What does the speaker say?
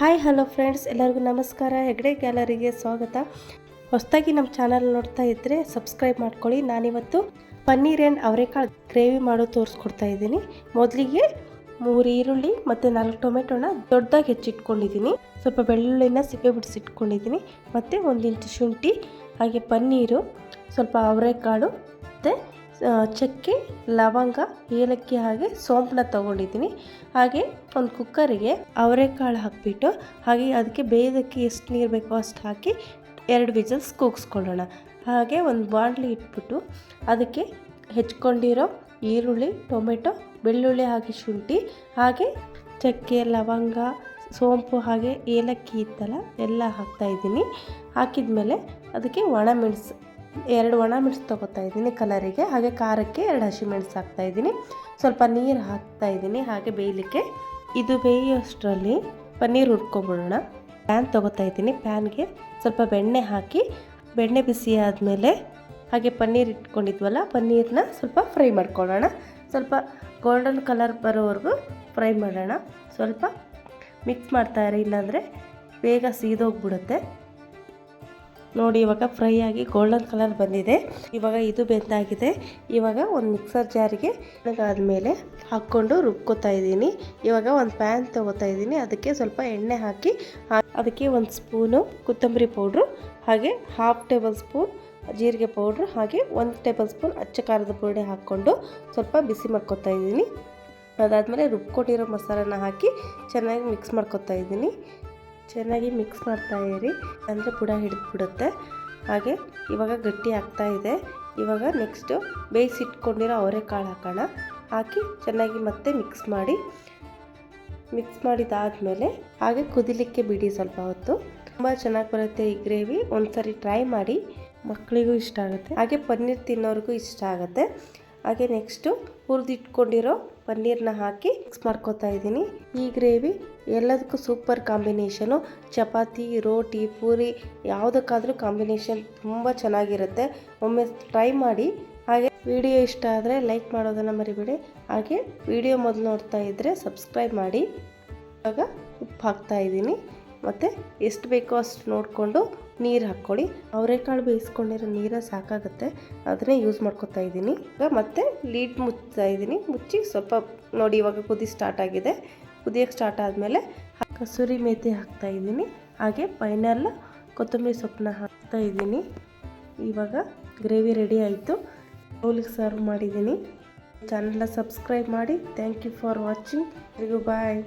Hi, hello friends, ಎಲ್ಲರಿಗೂ ನಮಸ್ಕಾರ. ಹೆಗ್ಡೆ ಗ್ಯಾಲರಿಗೆ ಸ್ವಾಗತ. ಹೊಸದಾಗಿ ನಮ್ಮ ಚಾನಲ್ ನೋಡ್ತಾ ಇದ್ದರೆ ಸಬ್ಸ್ಕ್ರೈಬ್ ಮಾಡ್ಕೊಳ್ಳಿ. ನಾನಿವತ್ತು ಪನ್ನೀರ್ ಆ್ಯಂಡ್ ಅವರೆಕಾಳು ಗ್ರೇವಿ ಮಾಡೋ ತೋರಿಸ್ಕೊಡ್ತಾ ಇದ್ದೀನಿ. ಮೊದಲಿಗೆ ಮೂರು ಈರುಳ್ಳಿ ಮತ್ತು ನಾಲ್ಕು ಟೊಮೆಟೊನ ದೊಡ್ಡದಾಗಿ ಹೆಚ್ಚಿಟ್ಕೊಂಡಿದ್ದೀನಿ. ಸ್ವಲ್ಪ ಬೆಳ್ಳುಳ್ಳಿನ ಸಿಪ್ಪೆ ಬಿಡಿಸಿಟ್ಕೊಂಡಿದ್ದೀನಿ ಮತ್ತು ಒಂದು ಇಂಚು ಶುಂಠಿ, ಹಾಗೆ ಪನ್ನೀರು, ಸ್ವಲ್ಪ ಅವರೆಕಾಳು ಮತ್ತು ಚಕ್ಕೆ, ಲವಂಗ, ಏಲಕ್ಕಿ ಹಾಗೆ ಸೋಂಪನ್ನ ತಗೊಂಡಿದ್ದೀನಿ. ಹಾಗೆ ಒಂದು ಕುಕ್ಕರಿಗೆ ಅವರೆಕಾಳು ಹಾಕಿಬಿಟ್ಟು ಹಾಗೆ ಅದಕ್ಕೆ ಬೇಯೋದಕ್ಕೆ ಎಷ್ಟು ನೀರು ಬೇಕೋ ಅಷ್ಟು ಹಾಕಿ ಎರಡು ವಿಜಲ್ಸ್ ಕೂಗಿಸ್ಕೊಳ್ಳೋಣ. ಹಾಗೆ ಒಂದು ಬಾಣಲಿ ಇಟ್ಬಿಟ್ಟು ಅದಕ್ಕೆ ಹೆಚ್ಕೊಂಡಿರೋ ಈರುಳ್ಳಿ, ಟೊಮೆಟೊ, ಬೆಳ್ಳುಳ್ಳಿ ಹಾಗೆ ಶುಂಠಿ, ಹಾಗೆ ಚಕ್ಕೆ, ಲವಂಗ, ಸೋಂಪು ಹಾಗೆ ಏಲಕ್ಕಿ ಇತ್ತಲ್ಲ, ಎಲ್ಲ ಹಾಕ್ತಾಯಿದ್ದೀನಿ ಹಾಕಿದ್ಮೇಲೆ ಅದಕ್ಕೆ ಒಣಮೆಣಸು ಎರಡು ಒಣ ಮೆಣಸು ತೊಗೋತಾ ಇದ್ದೀನಿ ಕಲರಿಗೆ, ಹಾಗೆ ಖಾರಕ್ಕೆ ಎರಡು ಹಸಿಮೆಣಸು ಹಾಕ್ತಾ ಇದ್ದೀನಿ. ಸ್ವಲ್ಪ ನೀರು ಹಾಕ್ತಾ ಇದ್ದೀನಿ, ಹಾಗೆ ಬೇಯಲಿಕ್ಕೆ. ಇದು ಬೇಯೋಷ್ಟರಲ್ಲಿ ಪನ್ನೀರ್ ಹುರ್ಕೊಬಿಡೋಣ. ಪ್ಯಾನ್ ತೊಗೋತಾ ಇದ್ದೀನಿ, ಪ್ಯಾನ್ಗೆ ಸ್ವಲ್ಪ ಬೆಣ್ಣೆ ಹಾಕಿ, ಬೆಣ್ಣೆ ಬಿಸಿ ಆದಮೇಲೆ ಹಾಗೆ ಪನ್ನೀರ್ ಇಟ್ಕೊಂಡಿದ್ವಲ್ಲ ಪನ್ನೀರನ್ನ ಸ್ವಲ್ಪ ಫ್ರೈ ಮಾಡ್ಕೊಳ್ಳೋಣ. ಸ್ವಲ್ಪ ಗೋಲ್ಡನ್ ಕಲರ್ ಬರೋವರೆಗೂ ಫ್ರೈ ಮಾಡೋಣ. ಸ್ವಲ್ಪ ಮಿಕ್ಸ್ ಮಾಡ್ತಾ ಇರಿ, ಇಲ್ಲಾಂದರೆ ಬೇಗ ಸೀದೋಗ್ಬಿಡುತ್ತೆ. ನೋಡಿ, ಇವಾಗ ಫ್ರೈ ಆಗಿ ಗೋಲ್ಡನ್ ಕಲರ್ ಬಂದಿದೆ. ಇವಾಗ ಇದು ಬೆಂದಾಗಿದೆ. ಇವಾಗ ಒಂದು ಮಿಕ್ಸರ್ ಜಾರಿಗೆ ಆದಮೇಲೆ ಹಾಕ್ಕೊಂಡು ರುಬ್ಕೋತಾ ಇದ್ದೀನಿ. ಇವಾಗ ಒಂದು ಪ್ಯಾನ್ ತೊಗೋತಾ ಇದ್ದೀನಿ. ಅದಕ್ಕೆ ಸ್ವಲ್ಪ ಎಣ್ಣೆ ಹಾಕಿ, ಅದಕ್ಕೆ ಒಂದು ಸ್ಪೂನು ಕೊತ್ತಂಬರಿ ಪೌಡ್ರು ಹಾಗೆ ಹಾಫ್ ಟೇಬಲ್ ಸ್ಪೂನ್ ಜೀರಿಗೆ ಪೌಡ್ರು ಹಾಗೆ ಒಂದು ಟೇಬಲ್ ಸ್ಪೂನ್ ಅಚ್ಚ ಖಾರದ ಪುಡಿ ಹಾಕ್ಕೊಂಡು ಸ್ವಲ್ಪ ಬಿಸಿ ಮಾಡ್ಕೊತಾ ಇದ್ದೀನಿ. ಅದಾದಮೇಲೆ ರುಬ್ಕೊಟ್ಟಿರೋ ಮಸಾಲನ ಹಾಕಿ ಚೆನ್ನಾಗಿ ಮಿಕ್ಸ್ ಮಾಡ್ಕೊತಾ ಇದ್ದೀನಿ. ಚೆನ್ನಾಗಿ ಮಿಕ್ಸ್ ಮಾಡ್ತಾ ಇರಿ. ಅಂದರೆ ಬುಡ ಹಿಡಿದ್ಬಿಡುತ್ತೆ. ಹಾಗೆ ಇವಾಗ ಗಟ್ಟಿ ಆಗ್ತಾ ಇದೆ. ಇವಾಗ ನೆಕ್ಸ್ಟು ಬೇಯಿಸಿಟ್ಕೊಂಡಿರೋ ಅವರೆಕಾಳು ಹಾಕೋಣ. ಹಾಕಿ ಚೆನ್ನಾಗಿ ಮತ್ತೆ ಮಿಕ್ಸ್ ಮಾಡಿ. ಮಿಕ್ಸ್ ಮಾಡಿದಾದಮೇಲೆ ಹಾಗೆ ಕುದಿಲಿಕ್ಕೆ ಬಿಡಿ ಸ್ವಲ್ಪ ಹೊತ್ತು. ತುಂಬ ಚೆನ್ನಾಗಿ ಬರುತ್ತೆ ಈ ಗ್ರೇವಿ. ಒಂದ್ಸರಿ ಟ್ರೈ ಮಾಡಿ ಮಕ್ಕಳಿಗೂ ಇಷ್ಟ ಆಗುತ್ತೆ. ಹಾಗೆ ಪನ್ನೀರ್ ತಿನ್ನೋರಿಗೂ ಇಷ್ಟ ಆಗುತ್ತೆ. ಹಾಗೆ ನೆಕ್ಸ್ಟು ಹುರಿದಿಟ್ಕೊಂಡಿರೋ ಪನ್ನೀರ್ನ ಹಾಕಿ ಮಿಕ್ಸ್ ಮಾಡ್ಕೊತಾ ಇದ್ದೀನಿ. ಈ ಗ್ರೇವಿ ಎಲ್ಲದಕ್ಕೂ ಸೂಪರ್ ಕಾಂಬಿನೇಷನು ಚಪಾತಿ, ರೋಟಿ, ಪೂರಿ ಯಾವುದಕ್ಕಾದರೂ ಕಾಂಬಿನೇಷನ್ ತುಂಬ ಚೆನ್ನಾಗಿರುತ್ತೆ. ಒಮ್ಮೆ ಟ್ರೈ ಮಾಡಿ. ಹಾಗೆ ವಿಡಿಯೋ ಇಷ್ಟ ಆದರೆ ಲೈಕ್ ಮಾಡೋದನ್ನು ಮರಿಬೇಡಿ. ಹಾಗೆ ವಿಡಿಯೋ ಮೊದಲು ನೋಡ್ತಾ ಇದ್ದರೆ ಸಬ್ಸ್ಕ್ರೈಬ್ ಮಾಡಿ. ಇವಾಗ ಉಪ್ಪು ಹಾಕ್ತಾ ಇದ್ದೀನಿ. ಮತ್ತು ಎಷ್ಟು ಬೇಕೋ ಅಷ್ಟು ನೋಡಿಕೊಂಡು ನೀರು ಹಾಕ್ಕೊಳ್ಳಿ. ಅವರೆಕಾಳು ಬೇಯಿಸ್ಕೊಂಡಿರೋ ನೀರು ಸಾಕಾಗುತ್ತೆ. ಅದನ್ನೇ ಯೂಸ್ ಮಾಡ್ಕೊತಾ ಇದ್ದೀನಿ. ಈಗ ಮತ್ತೆ ಲೀಡ್ ಮುಚ್ಚಾ ಇದ್ದೀನಿ. ಮುಚ್ಚಿ ಸ್ವಲ್ಪ ನೋಡಿ ಇವಾಗ ಕುದಿ ಸ್ಟಾರ್ಟ್ ಆಗಿದೆ. ಕುದಿಯೋಕ್ಕೆ ಸ್ಟಾರ್ಟ್ ಆದಮೇಲೆ ಕಸೂರಿ ಮೇಥಿ ಹಾಕ್ತಾ ಇದ್ದೀನಿ. ಹಾಗೆ ಫೈನಲ್ ಕೊತ್ತಂಬರಿ ಸೊಪ್ಪನ್ನ ಹಾಕ್ತಾ ಇದ್ದೀನಿ. ಇವಾಗ ಗ್ರೇವಿ ರೆಡಿ ಆಯಿತು. ಬೌಲಿಗೆ ಸರ್ವ್ ಮಾಡಿದ್ದೀನಿ. ಚಾನಲ್ನ ಸಬ್ಸ್ಕ್ರೈಬ್ ಮಾಡಿ. ಥ್ಯಾಂಕ್ ಯು ಫಾರ್ ವಾಚಿಂಗ್ ಎಲ್ರಿಗೂ ಬಾಯ್